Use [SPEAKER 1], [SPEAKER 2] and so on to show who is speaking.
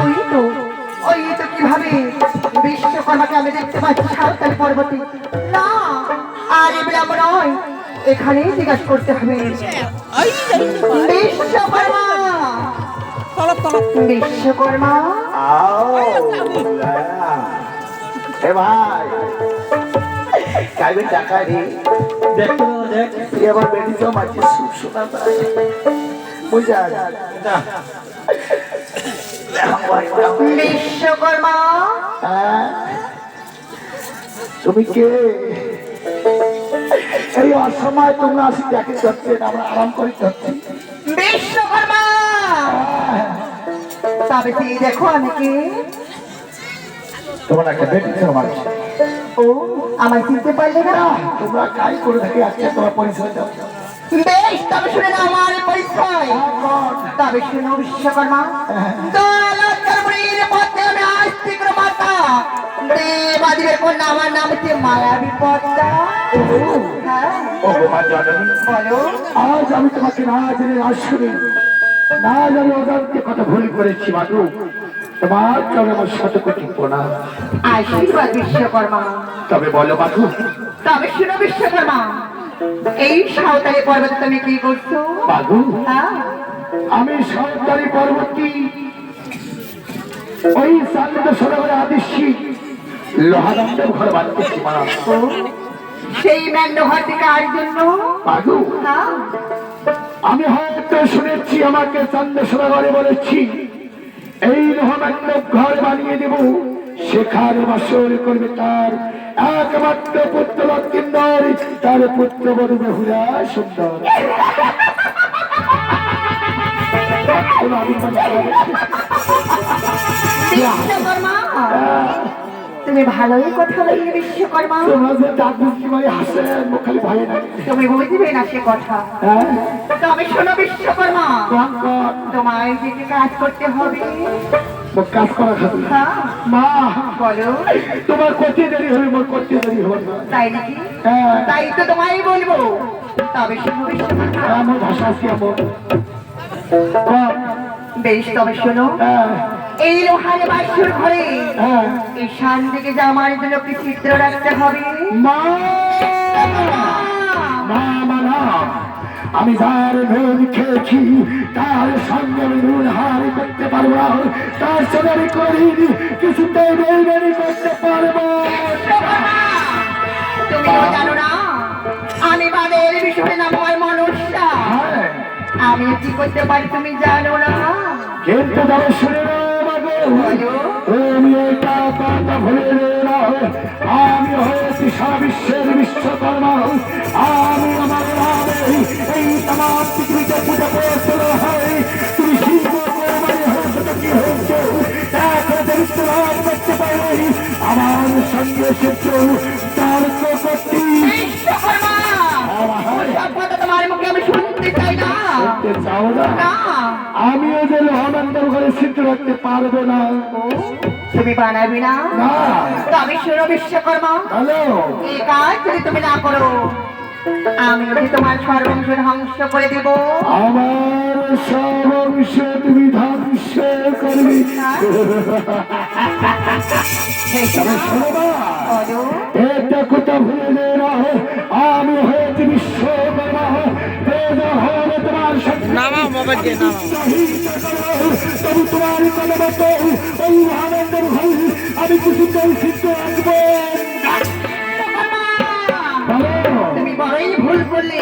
[SPEAKER 1] ওই তো ওই তো কীভাবে? বিশ্বকর্মাকে আমি দেখতে পাচ্ছি সাঁওতালি পর্বতে না আর এবার আমরা নয় এখানেই জিজ্ঞাসা করতে হবে। বিশ্বকর্মা! বিশ্বকর্মা!
[SPEAKER 2] এ ভাই কাইবে টাকা রে
[SPEAKER 3] দেখ
[SPEAKER 2] তুই আবার বেটি জমাচ্ছিস শোনা যায় বুঝা?
[SPEAKER 1] বিশ্বকর্মা?
[SPEAKER 2] তুমি কে? এই অসময় তোমরা আসি দেখে যাচ্ছেন আমরা আরাম করে যাচ্ছি
[SPEAKER 1] বিশ্বকর্মা! তবে তুই দেখো আমি কে।
[SPEAKER 2] তোমরা একটা বেটি তো মানুষ
[SPEAKER 1] ও আমায় চিনতে পারলে না?
[SPEAKER 2] তোমরা কাজ করে থাকি আজকে তোমার পরিচয় দাও।
[SPEAKER 1] বেশ তবে শুনে না আমার পরিচয়। তবে শুনো বিশ্বকর্মা। দৌলতপুরীর পথে আমি আস্তিক মাতা। দেবাদিবের কন্যা আমার নাম হচ্ছে মায়াবী পদ্মা। হ্যাঁ।
[SPEAKER 2] ও মা জননী
[SPEAKER 1] বলো।
[SPEAKER 2] আজ আমি তোমাকে না জেনে না শুনে না জানি ওদেরকে কথা ভুল করেছি মাধু তোমার চলে আমার শত কোটি প্রণাম।
[SPEAKER 1] আশীর্বাদ বিশ্বকর্মা।
[SPEAKER 2] তবে বলো মাধু
[SPEAKER 1] তবে শুনো বিশ্বকর্মা এই সাঁওতালি পর্বতে তুমি কি করছ? হ্যাঁ।
[SPEAKER 2] আমি ওই সান্দ সরোবরে আদিশি ঘর বাঁধতেছি মা।
[SPEAKER 1] ও, সেই ম্যান্ডঘর থেকে আর জন্য?
[SPEAKER 2] মাধু
[SPEAKER 1] হ্যাঁ।
[SPEAKER 2] আমি হয়তো শুনেছি আমাকে চান্দ সরোবরে বলেছি এই লোহাদণ্ড ঘর বানিয়ে দেব। সেখানে বাসর করবে তার একমাত্র পুত্র লক্ষ্মীন্দর তার পুত্র বড় বেহুরা সুন্দর।
[SPEAKER 1] তুমি ভালোই কথা বললে বিশ্বকর্মা। তুমি বুঝবে না সে কথা।
[SPEAKER 2] হ্যাঁ?
[SPEAKER 1] তবে শোনো বিশ্বকর্মা তোমায় যে কাজ করতে হবে?
[SPEAKER 2] মোর কাজ করা খাবি
[SPEAKER 1] হ্যাঁ।
[SPEAKER 2] মা
[SPEAKER 1] বলো।
[SPEAKER 2] তোমার করতে দেরি হবে মোর করতে দেরি হবে
[SPEAKER 1] তাই নাকি?
[SPEAKER 2] হ্যাঁ।
[SPEAKER 1] তাই তো তোমায় বলব। তবে
[SPEAKER 2] হ্যাঁ, মোর ভাষা আছে আমার।
[SPEAKER 1] বেশ তবে শোনো।
[SPEAKER 2] হ্যাঁ।
[SPEAKER 1] এই লোহারে বাসুর ঘরে ঈশান দিকে যে আমার জন্য কি চিত্র রাখতে হবে।
[SPEAKER 2] মা মা মা। আমি যার ভেদ খেয়েছি তার সঙ্গে আমি নুন হার করতে পারব না। তার সঙ্গে আমি করিনি কিছুতেই বেলবেরি করতে পারব। না
[SPEAKER 1] আমি বাদের বিষয়ে নাম হয় মনুষ্যা।
[SPEAKER 2] হ্যাঁ।
[SPEAKER 1] আমি কি করতে পারি তুমি জানো না?
[SPEAKER 2] কিন্তু তবে শুনে নাও। তামাম পৃথিবীতে পুজো হয় তুমি কোরবানি হয়েছে তো কি হয়েছে করতে পারি আমার সঙ্গে করতে আমিও যে লোহানন্দর ঘরে সিদ্ধ রাখতে পারব না।
[SPEAKER 1] তুমি বানাবি না। তবে শুনো বিশ্বকর্মা।
[SPEAKER 2] হ্যালো।
[SPEAKER 1] এই কাজ যদি তুমি না করো আমি যদি তোমার সর্বংশ ধ্বংস করে দেব।
[SPEAKER 2] আমার সব অংশ তুমি ধ্বংস করবি। একটা কথা ভুলে যেও না আমি হয়েছি বিশ্বকর্মা হলে তোমার সাথে।
[SPEAKER 3] নামাও মোবাইল দিয়ে নামাও।
[SPEAKER 2] তবু তোমার কথা মতো ওই আনন্দের আমি সিদ্ধ রাখব
[SPEAKER 1] বড়ই ভুল করলে